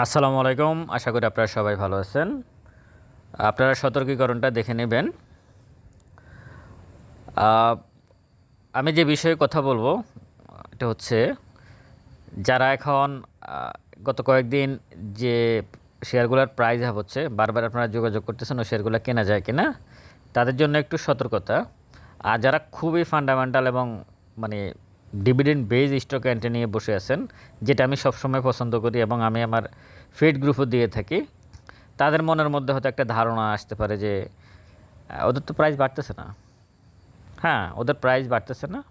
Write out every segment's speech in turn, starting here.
আসসালামু আলাইকুম। আশা করি আপনারা সবাই ভালো আছেন। আপনারা সতর্কীকরণটা দেখে নেবেন। আমি যে বিষয়ে কথা বলব, এটা হচ্ছে যারা এখন গত কয়েকদিন যে শেয়ারগুলোর প্রাইস হচ্ছে, বারবার আপনারা যোগাযোগ করতেছেন ও শেয়ারগুলো কেনা যায় কিনা, তাদের জন্য একটু সতর্কতা। আর যারা খুবই ফান্ডামেন্টাল এবং মানে ডিভিডেন্ড বেজ স্টক এন্ট্রি নিয়ে বসে আছেন, যেটা আমি সবসময় পছন্দ করি এবং আমি আমার ফিড গ্রুপও দিয়ে থাকি। তাদের মনের মধ্যে হয়তো একটা ধারণা আসতে পারে যে ওদের তো প্রাইস বাড়তেছে না। হ্যাঁ ওদের প্রাইস বাড়তেছে না।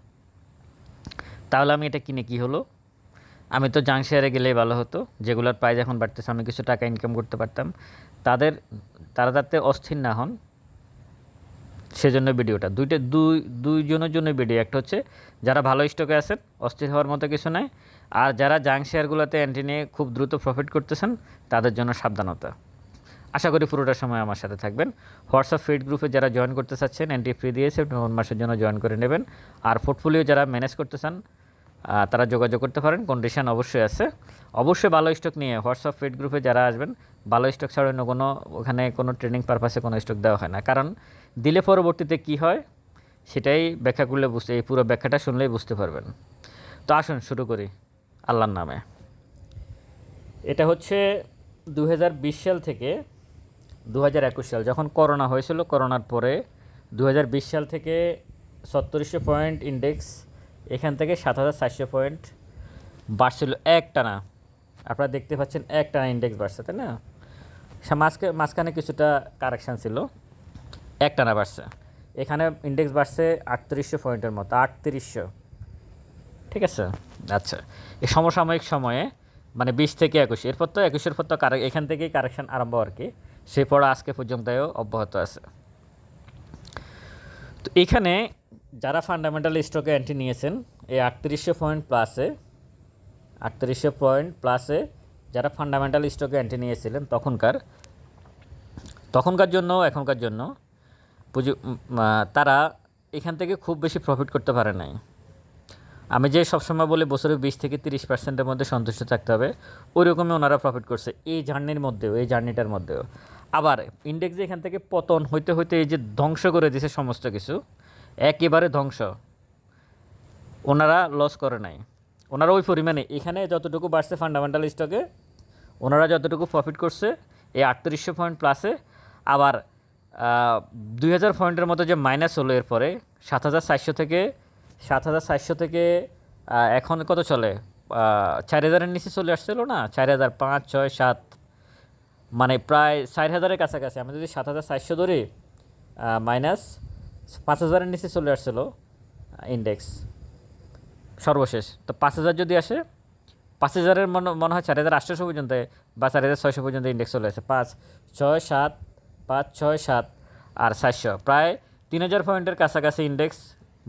তাহলে আমি এটা কিনে কি হলো? আমি তো জাং শেয়ারে গেলেই ভালো হতো। যেগুলোর প্রাইস এখন বাড়তেছে, আমি কিছু টাকা ইনকাম করতে পারতাম। তাদের, তারা যাতে অস্থির না হন সেজন্য ভিডিওটা। দুইটা, দুই, দুইজনের জন্য ভিডিও। একটা হচ্ছে, যারা ভালো স্টকে আছেন, অস্থির হওয়ার মতো কিছু নাই। আর যারা জাং শেয়ারগুলোতে এন্ট্রি নিয়ে খুব দ্রুত প্রফিট করতেছেন, তাদের জন্য সাবধানতা। আশা করি পুরোটা সময় আমার সাথে থাকবেন। হোয়াটসঅ্যাপ ফিড গ্রুপে যারা জয়েন করতে চাচ্ছেন এন্ট্রি ফ্রি দিয়েছে নভেম্বর মাসের জন্য জয়েন করে নেবেন। আর পোর্টফোলিও যারা ম্যানেজ করতে চান তারা যোগাযোগ করতে পারেন। কন্ডিশন অবশ্যই আছে। অবশ্যই ভালো স্টক নিয়ে হোয়াটসঅ্যাপ ফিড গ্রুপে যারা আসবেন ভালো স্টক ছাড়া অন্য কোনো, ওখানে কোনো ট্রেনিং পারপাসে কোনো স্টক দেওয়া হয় না। কারণ দিলে পরবর্তীতে কি হয়, সেটাই ব্যাখ্যা করলে বুঝতে, এই পুরো ব্যাখ্যাটা শুনলেই বুঝতে পারবেন। তো আসুন, শুরু করি আল্লাহর নামে। এটা হচ্ছে দু হাজার বিশ সাল থেকে দু হাজার একুশ সাল, যখন করোনা হয়েছিল, করোনার পরে দু হাজার বিশ সাল থেকে সত্তরিশশো পয়েন্ট ইন্ডেক্স এখান থেকে সাত হাজার চারশো পয়েন্ট বাড়ছিল। এক টানা আপনারা দেখতে পাচ্ছেন এক টানা ইন্ডেক্স বাড়ছে, তাই না? মাঝকে, মাঝখানে কিছুটা কারেকশান ছিল। এক টানা বাড়ছে। এখানে ইন্ডেক্স বাড়ছে আটত্রিশশো পয়েন্টের মতো, আটত্রিশশো। ঠিক আছে? আচ্ছা। এই সমসাময়িক সময়ে মানে বিশ থেকে একুশ, এরপর তো একুশের পর তো কারে, এখান থেকেই কারেকশন আরম্ভ আর কি। সে পড়া আজকে পর্যন্তও অব্যাহত আছে। তো এখানে যারা ফান্ডামেন্টাল স্টকে এন্ট্রি নিয়েছেন, এই আটত্রিশশো পয়েন্ট প্লাসে আটত্রিশশো পয়েন্ট প্লাসে যারা ফান্ডামেন্টাল স্টকে এন্ট্রি নিয়েছিলেন, তখনকার তখনকার জন্য, এখনকার জন্য পুঁজি তারা এখান থেকে খুব বেশি প্রফিট করতে পারে নাই। আমি যে সবসময় বলি বছরে বিশ থেকে তিরিশ পার্সেন্টের মধ্যে সন্তুষ্ট থাকতে হবে ওই রকমই ওনারা প্রফিট করছে এই জার্নির মধ্যেও, এই জার্নিটার মধ্যেও। আবার ইন্ডেক্স যে এখান থেকে পতন হইতে হইতে এই যে ধ্বংস করে দিছে সমস্ত কিছু, একেবারে ধ্বংস। ওনারা লস করে নাই। ওনারা ওই পরিমাণে, এখানে যতটুকু বাড়ছে ফান্ডামেন্টাল স্টকে ওনারা যতটুকু প্রফিট করছে, এই আটত্রিশশো পয়েন্ট প্লাসে আবার দুই হাজার পয়েন্টের মতো যে মাইনাস হলো এরপরে, সাত হাজার চারশো থেকে, সাত হাজার চারশো থেকে এখন কত চলে? চার হাজারের নিচে চলে আসছিল না? চার হাজার পাঁচ, ছয়, সাত মানে প্রায় চার হাজারের কাছাকাছি। আমি যদি সাত হাজার চারশো ধরি মাইনাস পাঁচ হাজারের নিচে চলে আসছিল ইন্ডেক্স সর্বশেষ। তো পাঁচ হাজার যদি আসে, পাঁচ হাজারের মনে মনে হয় চার হাজার আটশোশো পর্যন্ত বা চার হাজার ছয়শো পর্যন্ত ইন্ডেক্স চলে আসে। পাঁচ, ছয়, সাত পাঁচ, ছয়, সাত আর চারশো। প্রায় তিন হাজার পয়েন্টের কাছাকাছি ইন্ডেক্স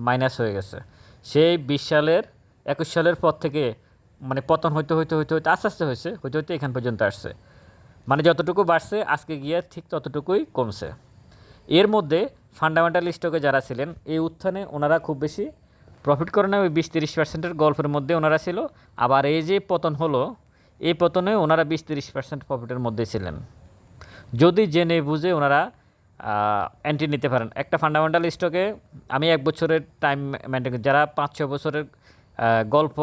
মাইনাস হয়ে গেছে। সেই বিশ সালের, একুশ সালের পর থেকে মানে পতন হইতে হইতে হইতে হইতে আস্তে আস্তে হয়েছে, হইতে হইতে এখান পর্যন্ত আসছে। মানে যতটুকু বাড়ছে, আজকে গিয়ে ঠিক ততটুকুই কমছে। এর মধ্যে ফান্ডামেন্টাল স্টকে যারা ছিলেন, এই উত্থানে ওনারা খুব বেশি প্রফিট করে না ওই বিশ, তিরিশ পার্সেন্টের গল্পের মধ্যে ওনারা ছিল। আবার এই যে পতন হলো, এই পতনে ওনারা বিশ, তিরিশ পার্সেন্ট প্রফিটের মধ্যে ছিলেন। যদি জেনে বুঝে ওনারা এন্ট্রি নিতে পারেন। একটা ফান্ডামেন্টাল স্টকে আমি এক বছরের টাইম মেনটেন যারা পাঁচ ছ বছরের গল্প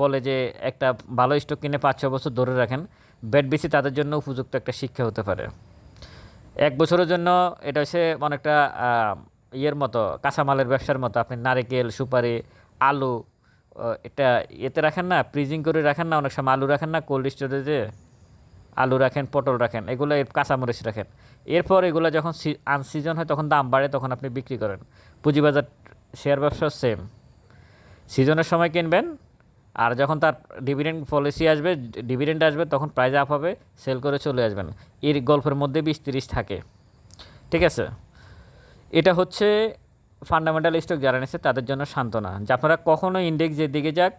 বলে যে একটা ভালো স্টক কিনে পাঁচ ছ বছর ধরে রাখেন ব্যাট বেশি তাদের জন্য উপযুক্ত একটা শিক্ষা হতে পারে। এক বছরের জন্য এটা হচ্ছে অনেকটা ইয়ের মতো, কাঁচামালের ব্যবসার মতো। আপনি নারিকেল, সুপারি, আলু এটা এতে রাখেন না ফ্রিজিং করে রাখেন না, অনেক সময় আলু রাখেন না কোল্ড স্টোরেজে আলু রাখেন, পটল রাখেন, এগুলো কাঁচামরিচ রাখেন। এরপর এগুলো যখন আনসিজন হয় তখন দাম বাড়ে, তখন আপনি বিক্রি করেন। পুঁজিবাজার শেয়ার ব্যবসা সেম সিজনের সময় কিনবেন, আর যখন তার ডিভিডেন্ড পলিসি আসবে ডিভিডেন্ড আসবে, তখন প্রাইস আপ হবে সেল করে চলে আসবেন। এর গল্পের মধ্যে বিশ তিরিশ থাকে। ঠিক আছে? এটা হচ্ছে ফান্ডামেন্টাল স্টক যারা নিচ্ছে তাদের জন্য সান্ত্বনা। যে আপনারা কখনোই ইন্ডেক্স যেদিকে যাক,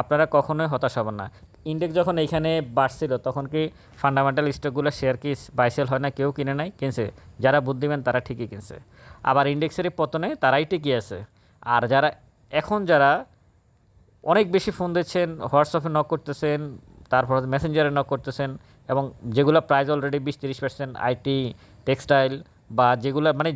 আপনারা কখনোই হতাশ হবেন না। ইন্ডেক্স যখন এইখানে বাড়ছিল, তখন কি ফান্ডামেন্টাল স্টকগুলো শেয়ার কি বাইসেল হয় না? কেউ কিনে নাই, কিনছে। যারা বুদ্ধিমান, তারা ঠিকই কিনছে। আবার ইন্ডেক্সেরই পতনে তারাই টিকে আছে। আর যারা, এখন যারা অনেক বেশি ফোন দিচ্ছেন হোয়াটসঅ্যাপে নক করতেছেন, তারপর মেসেঞ্জারে নক করতেছেন, এবং যেগুলো প্রাইস অলরেডি বিশ তিরিশ পার্সেন্ট আইটি টেক্সটাইল বা যেগুলো মানে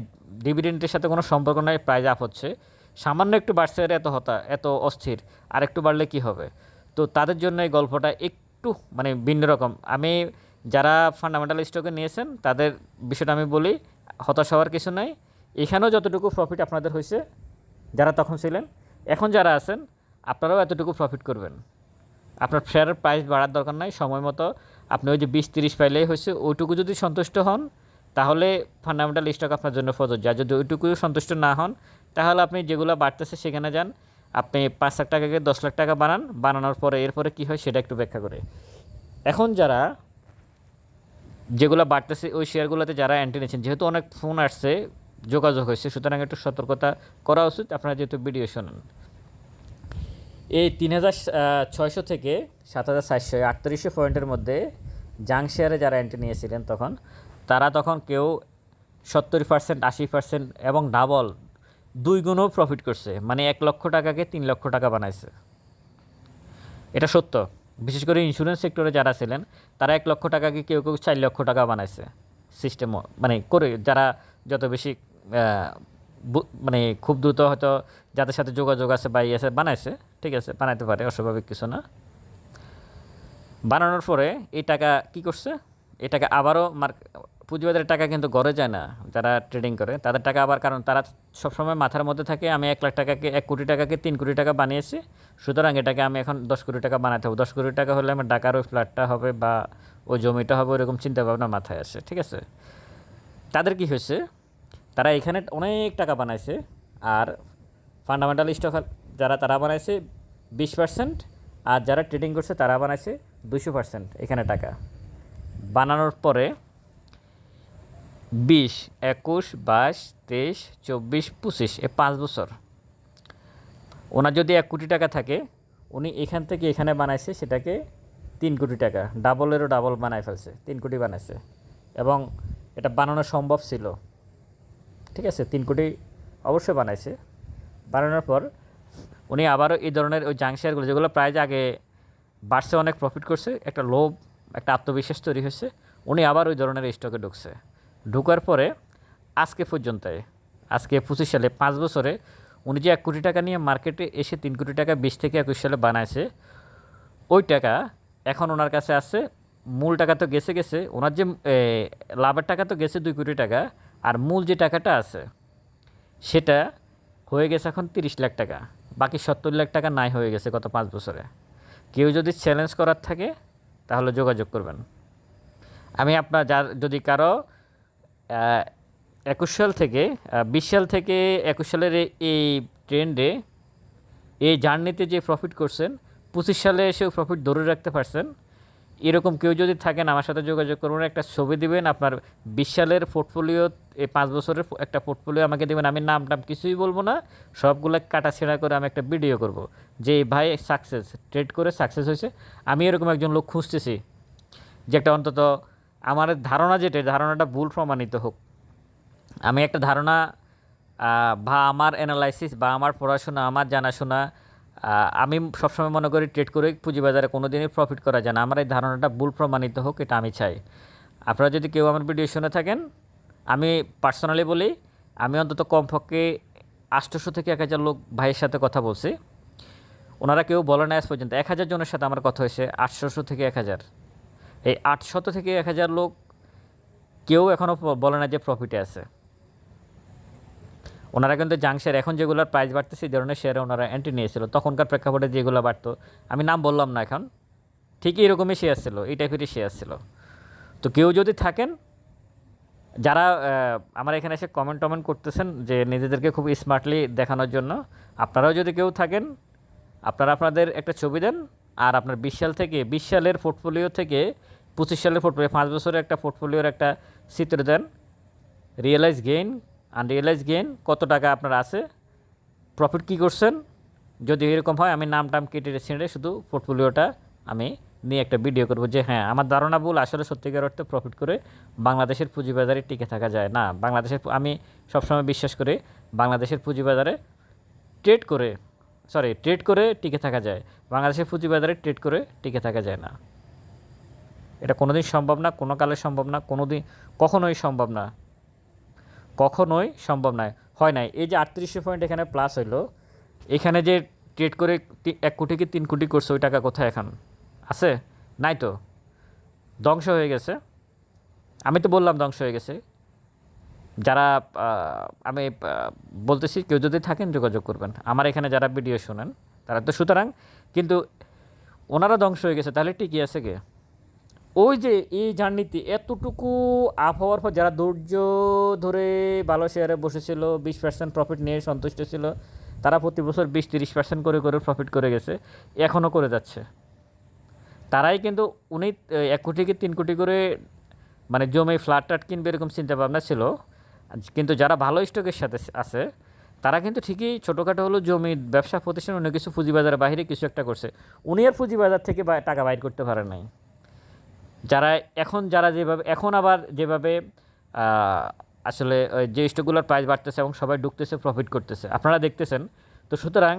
ডিভিডেন্টের সাথে কোনো সম্পর্ক নাই প্রাইস আপ হচ্ছে। সামান্য একটু বাড়ছে এত হতা, এত অস্থির। আর একটু বাড়লে কি হবে? তো তাদের জন্য এই গল্পটা একটু মানে ভিন্ন রকম। আমি যারা ফান্ডামেন্টাল স্টকে নিয়েছেন, তাদের বিষয়টা আমি বলি, হতাশ হওয়ার কিছু নাই। এখানেও যতটুকু প্রফিট আপনাদের হয়েছে, যারা তখন ছিলেন, এখন যারা আছেন, আপনারাও এতটুকু প্রফিট করবেন। আপনার শেয়ারের প্রাইস বাড়ার দরকার নাই, সময় মতো। আপনি ওই যে বিশ তিরিশ পাইলেই হয়েছে, ওইটুকু যদি সন্তুষ্ট হন, তাহলে ফান্ডামেন্টাল স্টক আপনার জন্য প্রযোজ্য। আর যদি ওইটুকু সন্তুষ্ট না হন, তাহলে আপনি যেগুলো বাড়তেছে সেখানে যান। আপনি পাঁচ লাখ টাকাকে দশ লাখ টাকা বানান, বানানোর পরে এরপরে কী হয় সেটা একটু ব্যাখ্যা করে। এখন যারা যেগুলো বাড়তেছে, ওই শেয়ারগুলোতে যারা অ্যান্টি নিয়েছেন, যেহেতু অনেক ফোন আসছে, যোগাযোগ হয়েছে, সুতরাং একটু সতর্কতা করা উচিত, আপনারা যেহেতু ভিডিও শোনেন। এই তিন হাজার ছয়শো থেকে সাত হাজার চারশো আটত্রিশশো পয়েন্টের মধ্যে জাং শেয়ারে যারা এন্ট্রি নিয়েছিলেন তখন, তারা তখন কেউ সত্তর পার্সেন্ট আশি পার্সেন্ট এবং ডাবল দুই গুণও প্রফিট করছে। মানে এক লক্ষ টাকাকে তিন লক্ষ টাকা বানাইছে। এটা সত্য। বিশেষ করে ইন্স্যুরেন্স সেক্টরে যারা ছিলেন, তারা এক লক্ষ টাকাকে কেউ কেউ চার লক্ষ টাকা বানাইছে সিস্টেম মানে করে, যারা যত বেশি মানে খুব দ্রুত হয়তো যাদের সাথে যোগাযোগ আছে বা ইয়ে আছে, বানাইছে, ঠিক আছে, বানাইতে পারে, অস্বাভাবিক কিছু না। বানানোর পরে এই টাকা কি করছে? এই টাকা আবারও মার্ক, পুঁজিবাজারের টাকা কিন্তু গড়ে যায় না যারা ট্রেডিং করে। তাদের টাকা আবার, কারণ তারা সবসময় মাথার মধ্যে থাকে, আমি এক লাখ টাকাকে, এক কোটি টাকাকে, তিন কোটি টাকা বানিয়েছি। সুতরাং এটাকে আমি এখন দশ কোটি টাকা বানাতে হবে। দশ কোটি টাকা হলে আমার টাকার ওই ফ্ল্যাটটা হবে বা ওই জমিটা হবে ওরকম চিন্তা ভাবনা মাথায় আসে, ঠিক আছে? তাদের কি হয়েছে? তারা এখানে অনেক টাকা বানাইছে, আর ফান্ডামেন্টাল স্টক যারা তারা বানাইছে বিশ পার্সেন্ট আর যারা ট্রেডিং করছে তারা বানাইছে দুশো পার্সেন্ট এখানে টাকা। বানানোর পরে বিশ, একুশ, বাইশ, তেইশ, চব্বিশ, পঁচিশ, এ পাঁচ বছর। ওনার যদি এক কোটি টাকা থাকে, উনি এখান থেকে এখানে বানাইছে সেটাকে তিন কোটি টাকা। ডাবলেরও ডাবল বানায় ফেলছে, তিন কোটি বানাইছে। এবং এটা বানানো সম্ভব ছিল। ঠিক আছে, তিন কোটি অবশ্যই বানাইছে। বানানোর পর উনি আবারও এই ধরনের ওই জাং শেয়ারগুলো যেগুলো প্রায় আগে বাড়ছে, অনেক প্রফিট করছে, একটা লোভ একটা আত্মবিশ্বাস তৈরি হয়েছে, উনি আবার ওই ধরনের স্টকে ঢুকছে। ঢুকার পরে আজকে পর্যন্ত আজকে পঁচিশ সালে পাঁচ বছরে উনি যে এক কোটি টাকা নিয়ে মার্কেটে এসে তিন কোটি টাকা বিশ থেকে একুশ সালে বানাইছে, ওই টাকা এখন ওনার কাছে আছে, মূল টাকা তো গেছে গেছে, ওনার যে লাভের টাকা তো গেছে দুই কোটি টাকা, আর মূল যে টাকাটা আছে, সেটা হয়ে গেছে এখন তিরিশ লাখ টাকা, বাকি সত্তর লাখ টাকা নাই হয়ে গেছে গত পাঁচ বছরে। কেউ যদি চ্যালেঞ্জ করার থাকে তাহলে যোগাযোগ করবেন। আমি আপনার যার, যদি কারও একুশ সাল থেকে বিশ সাল থেকে একুশ সালের এই- ট্রেন্ডে, এই জার্নিতে যে প্রফিট করছেন, পঁচিশ সালে এসেও প্রফিট ধরে রাখতে পারছেন। এরকম কেউ যদি থাকেন, আমার সাথে যোগাযোগ করুন, একটা ছবি দিবেন, আপনার বিশ সালের পোর্টফোলিও এই পাঁচ বছরের একটা পোর্টফোলিও আমাকে দেবেন। আমি নাম টাম কিছুই বলব না, সবগুলো কাটা ছেঁড়া করে আমি একটা ভিডিও করব। যে ভাই সাকসেস ট্রেড করে সাকসেস হয়েছে। আমি এরকম একজন লোক খুঁজতেছি, যে একটা অন্তত আমার ধারণা যেটা ধারণাটা ভুল প্রমাণিত হোক। আমি একটা ধারণা বা আমার অ্যানালাইসিস বা আমার পড়াশোনা, আমার জানাশোনা আমি সবসময় মনে করি ট্রেড করে পুঁজিবাজারে কোনো দিনই প্রফিট করা যায় না। আমার এই ধারণাটা ভুল প্রমাণিত হোক, এটা আমি চাই। আপনারা যদি কেউ আমার ভিডিও শুনে থাকেন, আমি পার্সোনালি বলি, আমি অন্তত কমপক্ষে আটশোশো থেকে এক হাজার লোক ভাইয়ের সাথে কথা বলছি। ওনারা কেউ বলে না আজ পর্যন্ত। এক হাজার জনের সাথে আমার কথা হয়েছে আটশোশো থেকে এক হাজার। এই আটশত থেকে এক হাজার লোক কেউ এখনও বলে না যে প্রফিটে আছে। ওনারা কিন্তু জাং শেয়ার এখন যেগুলোর প্রাইস বাড়তেছে, এই ধরনের শেয়ারে ওনারা এন্ট্রি নিয়েছিল। তখনকার প্রেক্ষাপটে যেগুলো বাড়তো, আমি নাম বললাম না এখন ঠিক এরকমই শেয়ার ছিল, এই টাইপেরই শেয়ার ছিল। তো কেউ যদি থাকেন, যারা আমার এখানে এসে কমেন্ট টমেন্ট করতেছেন যে নিজেদেরকে খুব স্মার্টলি দেখানোর জন্য, আপনারাও যদি কেউ থাকেন, আপনারা আপনাদের একটা ছবি দেন, আর আপনার বিশ সাল থেকে, বিশ সালের পোর্টফোলিও থেকে পঁচিশ সালের পোর্টফোলিও পাঁচ বছরের একটা পোর্টফোলিওর একটা চিত্র then realise gain unrealise gain কত টাকা আপনার আছে? প্রফিট কী করছেন? যদি এরকম হয়, আমি নাম টাম কেটে ছিঁড়ে শুধু পোর্টফোলিওটা আমি নিয়ে একটা ভিডিও করব যে হ্যাঁ আমার ধারণা ভুল, আসলে সত্যিকার অর্থে প্রফিট করে বাংলাদেশের পুঁজিবাজারে টিকে থাকা যায় না। বাংলাদেশের আমি সবসময় বিশ্বাস করি, বাংলাদেশের পুঁজিবাজারে ট্রেড করে সরি ট্রেড করে টিকে থাকা যায়। বাংলাদেশের পুঁজিবাজারে ট্রেড করে টিকে থাকা যায় না। এটা কোনোদিন সম্ভব না, কোনো কালে সম্ভব না কোনো দিন কখনোই সম্ভব না। কখনোই সম্ভব নয়, হয় নাই। এই যে আটত্রিশশো পয়েন্ট এখানে প্লাস হইল, এখানে যে ট্রেড করে এক কোটি কি তিন কোটি করছে, ওই টাকা কোথায় এখন? আছে? নাই তো? ধ্বংস হয়ে গেছে। আমি তো বললাম ধ্বংস হয়ে গেছে। যারা আমি বলতেছি, কেউ যদি থাকেন, যোগাযোগ করবেন। আমার এখানে যারা ভিডিও শোনেন, তারা তো সুতরাং, কিন্তু ওনারা ধ্বংস হয়ে গেছে, তাহলে ঠিকই আছে কে ওই যে এই জার্নিতে এতটুকু আপ হওয়ার পর যারা ধৈর্য ধরে ভালো শেয়ারে বসেছিল, বিশ পার্সেন্ট প্রফিট নিয়ে সন্তুষ্ট ছিল, তারা প্রতি বছর বিশ তিরিশ পার্সেন্ট করে করে প্রফিট করে গেছে এখনও করে যাচ্ছে। তারাই কিন্তু উনি এক কোটি কি তিন কোটি করে মানে জমি ফ্ল্যাট টাট কিনবে এরকম চিন্তা ভাবনা ছিল। কিন্তু যারা ভালো স্টকের সাথে আছে, তারা কিন্তু ঠিকই ছোটোখাটো হলো জমি, ব্যবসা প্রতিষ্ঠান, অন্য কিছু পুঁজিবাজারের বাইরে কিছু একটা করছে। উনি আর পুঁজিবাজার থেকে টাকা বাইর করতে পারে নাই। যারা এখন, যারা যেভাবে, এখন আবার যেভাবে আসলে যে স্টকগুলোর প্রাইস বাড়তেছে এবং সবাই ঢুকতেছে প্রফিট করতেছে। আপনারা দেখতেছেন। তো সুতরাং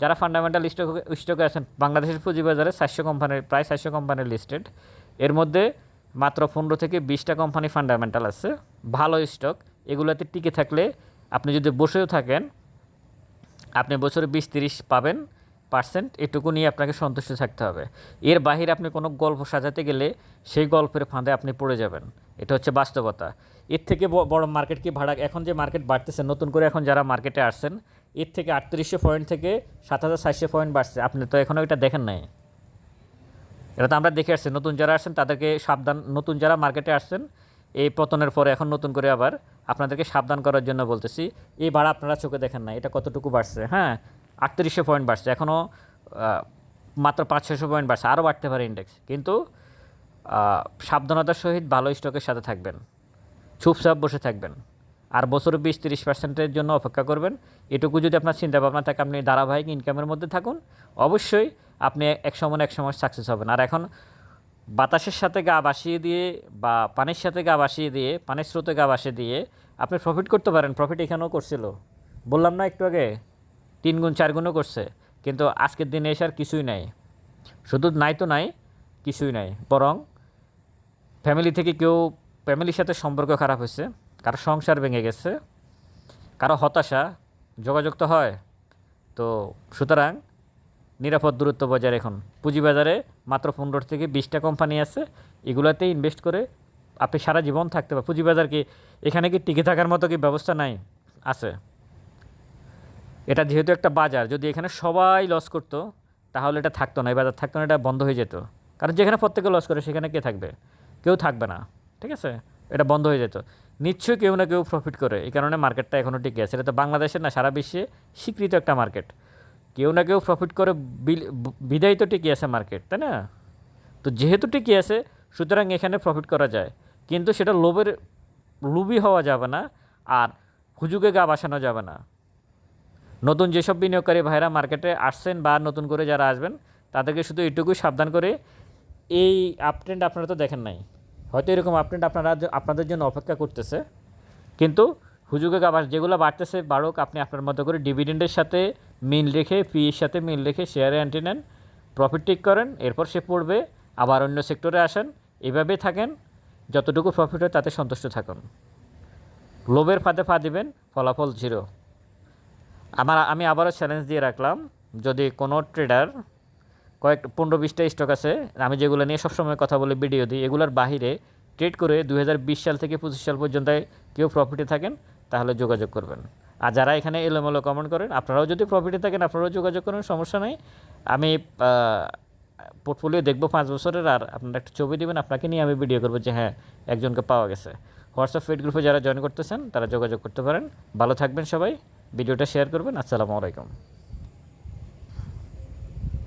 যারা ফান্ডামেন্টাল স্টক স্টকে আছেন, বাংলাদেশের পুঁজিবাজারে চারশো কোম্পানির প্রায় চারশো কোম্পানির লিস্টেড এর মধ্যে মাত্র পনেরো থেকে বিশটা কোম্পানি ফান্ডামেন্টাল আছে। ভালো স্টক এগুলোতে টিকে থাকলে আপনি যদি বসেও থাকেন, আপনি বছরে বিশ, তিরিশ পাবেন। পার্সেন্ট এটুকু নিয়ে আপনাকে সন্তুষ্ট থাকতে হবে। এর বাহিরে আপনি কোনো গল্প সাজাতে গেলে সেই গল্পের ফাঁদে আপনি পড়ে যাবেন। এটা হচ্ছে বাস্তবতা। এর থেকে বড় মার্কেট কি ভাড়া? এখন যে মার্কেট বাড়তেছে, নতুন করে এখন যারা মার্কেটে আসছেন, এর থেকে আটত্রিশশো পয়েন্ট থেকে সাত হাজার সাতশো পয়েন্ট বাড়ছে। আপনি তো এখনও এটা দেখেন নাই। এটা তো আমরা দেখে আসছি। নতুন যারা আসছেন, তাদেরকে সাবধান, নতুন যারা মার্কেটে আসছেন, এই পতনের পরে এখন নতুন করে আবার আপনাদেরকে সাবধান করার জন্য বলতেছি, এই ভাড়া আপনারা চোখে দেখেন না এটা কতটুকু বাড়ছে? হ্যাঁ আটত্রিশশো পয়েন্ট বাড়ছে। এখনও মাত্র পাঁচ ছশো পয়েন্ট বাড়ছে। আরও বাড়তে পারে ইন্ডেক্স কিন্তু সাবধানতার সহিত ভালো স্টকের সাথে থাকবেন। চুপচাপ বসে থাকবেন। আর বছরে বিশ তিরিশ পার্সেন্টের জন্য অপেক্ষা করবেন। এটুকু যদি আপনার চিন্তা ভাবনা থাকে, আপনি ধারাবাহিক ইনকামের মধ্যে থাকুন। অবশ্যই আপনি এক সময় এক সময় সাকসেস হবেন। আর এখন বাতাসের সাথে গা বাসিয়ে দিয়ে বা পানির সাথে গা বাসিয়ে দিয়ে, পানির স্রোতে গা বাসিয়ে দিয়ে আপনি প্রফিট করতে পারেন। প্রফিট এখানেও করছিল। বললাম না একটু আগে? তিন গুণ চার গুণও করছে। কিন্তু আজকের দিনে এসে আর কিছুই নাই। শুধু নাই তো নাই, কিছুই নাই। বরং ফ্যামিলি থেকে কেউ ফ্যামিলির সাথে সম্পর্ক খারাপ হয়েছে, কারও সংসার ভেঙে গেছে, কারও হতাশা, যোগাযোগ তো হয়। তো সুতরাং নিরাপদ দূরত্ব বজায় রাখুন। পুঁজিবাজারে মাত্র পনেরো থেকে বিশটা কোম্পানি আছে এগুলোতে ইনভেস্ট করে আপনি সারা জীবন থাকতে পারেন পুঁজিবাজার কি এখানে কি টিকে থাকার মতো কি ব্যবস্থা নাই? আছে। এটা যেহেতু একটা বাজার, যদি এখানে সবাই লস করতো, তাহলে এটা থাকতো না। এই বাজার থাকতো না, এটা বন্ধ হয়ে যেত। কারণ যেখানে প্রত্যেকে লস করে, সেখানে কে থাকবে? কেউ থাকবে না। ঠিক আছে? এটা বন্ধ হয়ে যেত। নিশ্চয়ই কেউ না কেউ প্রফিট করে। এই কারণে মার্কেটটা এখনও টিকে আছে। এটা তো বাংলাদেশের না, সারা বিশ্বে স্বীকৃত একটা মার্কেট কেউ না কেউ প্রফিট করে বিদায় তো টিকে আছে মার্কেট তাই না? তো যেহেতু টিকে আছে, সুতরাং এখানে প্রফিট করা যায়। কিন্তু সেটা লোভের, লোভী হওয়া যাবে না, আর হুজুগে গা বাসানো যাবে না। নতুন যেসব বিনিয়োগকারী ভাইরা মার্কেটে আসছেন বা নতুন করে যারা আসবেন, তাদেরকে শুধু এটুকুই সাবধান করে এই আপট্রেন্ড আপনারা তো দেখেন নাই। হয়তো এরকম আপট্রেন্ড আপনারা আপনাদের জন্য অপেক্ষা করতেছে। কিন্তু হুজুগে আবার যেগুলো বাড়তেছে, বাড়ুক, আপনি আপনার মতো করে ডিভিডেন্ডের সাথে মিল রেখে পির সাথে মিল রেখে শেয়ারে অ্যান্টি নেন প্রফিট টিক করেন, এরপর সে পড়বে, আবার অন্য সেক্টরে আসেন এভাবেই থাকেন, যতটুকু প্রফিট হয় তাতে সন্তুষ্ট থাকুন। লোভের ফাঁদে ফা দিবেন, ফলাফল জিরো আমার, আমি আবারও চ্যালেঞ্জ দিয়ে রাখলাম, যদি কোনো ট্রেডার কয়েক, পনেরো বিশটা স্টক আছে, আমি যেগুলো নিয়ে সবসময় কথা বলে ভিডিও দিই, এগুলোর বাহিরে ট্রেড করে দু হাজার বিশ সাল থেকে পঁচিশ সাল পর্যন্ত কেউ প্রফিটে থাকেন, তাহলে যোগাযোগ করবেন। আর যারা এখানে এলোমেলো কমেন্ট করেন, আপনারাও যদি প্রফিটে থাকেন, আপনারাও যোগাযোগ করেন, সমস্যা নেই। আমি পোর্টফোলিও দেখব পাঁচ বছরের, আর আপনারা একটা ছবি দেবেন, আপনাকে নিয়ে আমি ভিডিও করব যে হ্যাঁ একজনকে পাওয়া গেছে। হোয়াটসঅ্যাপ ফেড গ্রুপে যারা জয়েন করতেছেন, তারা যোগাযোগ করতে পারেন। ভালো থাকবেন সবাই। ভিডিওটা শেয়ার করবেন। আসসালামু আলাইকুম।